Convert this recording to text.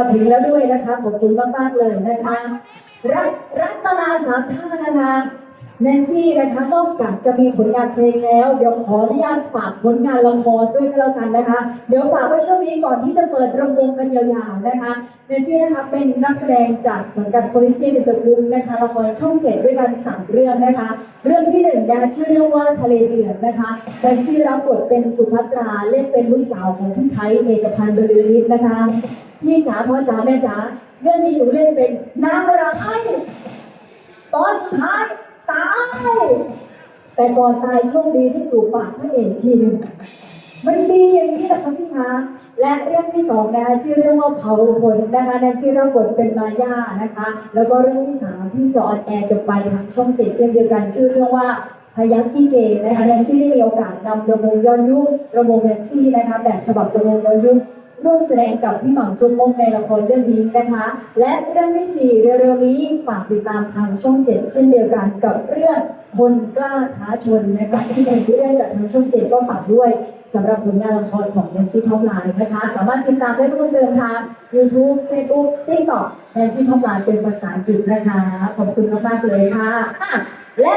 มาถึงแล้วด้วยนะคะขอบคุณมากๆเลยนะคะรัตรัตนาสามชาตินะคะแนนซี่นะคะนอกจากจะมีผลงานเพลงแล้ว เดี๋ยวขออนุญาตฝากผลงานละครด้วยก็แล้วกันนะคะ เดี๋ยวฝากไว้ช่วงนี้ก่อนที่จะเปิดระวงกันยาวๆนะคะแนนซี่นะคะเป็นนักแสดงจากสังกัดโพลิซี่เป็นตัวกุมนะคะละครช่องเจ็ดด้วยกันสามเรื่องนะคะ เรื่องที่หนึ่งนะคะชื่อเรื่องว่าทะเลเดือดนะคะแนนซี่รับบทเป็นสุภัตราเล่นเป็นลูกสาวของพี่ไทยเอกพันธ์บรรลือฤทธิ์นะคะ พี่จ๋าพ่อจ๋าแม่จ๋าเรื่องนี้หนูเล่นเป็นนางร้ายตอนสุดท้ายตายแต่ก่อนตายโชคดีที่จูบปากพระเอกทีหนึ่งมันดีอย่างนี้แหละคะพี่คะและเรื่องที่สองนะคะชื่อเรื่องว่าเผาผลนะคะแนนซี่รับบทเป็นมาย่านะคะ แล้วก็เรื่องที่สามที่จออนแอร์จบไปทางช่องเจ็ดเช่นเดียวกัน ชื่อเรื่องว่าพยัคฆ์กิเกนะคะแนนซี่ได้มีโอกาสนำระมงย้อนยุคระมงแนนซี่นะคะแบบฉบับระมงย้อนยุค ร่วมแสดงกับพี่หม่ำจุงมงในละครเรื่องนี้นะคะ และเรื่องที่สี่เร็วๆนี้ฝากติดตามทางช่องเจ็ดเช่นเดียวกันกับเรื่องคนกล้าท้าชนนะคะที่เป็นเรื่องจากทางช่องเจ็ดก็ฝากด้วยสำหรับผลงานละครของแนนซี่ท็อปไลน์นะคะ สามารถติดตามได้เพิ่มเติมทาง YouTube Facebook TikTok แนนซี่ท็อปไลน์เป็นภาษาอังกฤษนะคะ ขอบคุณมากๆเลยค่ะและ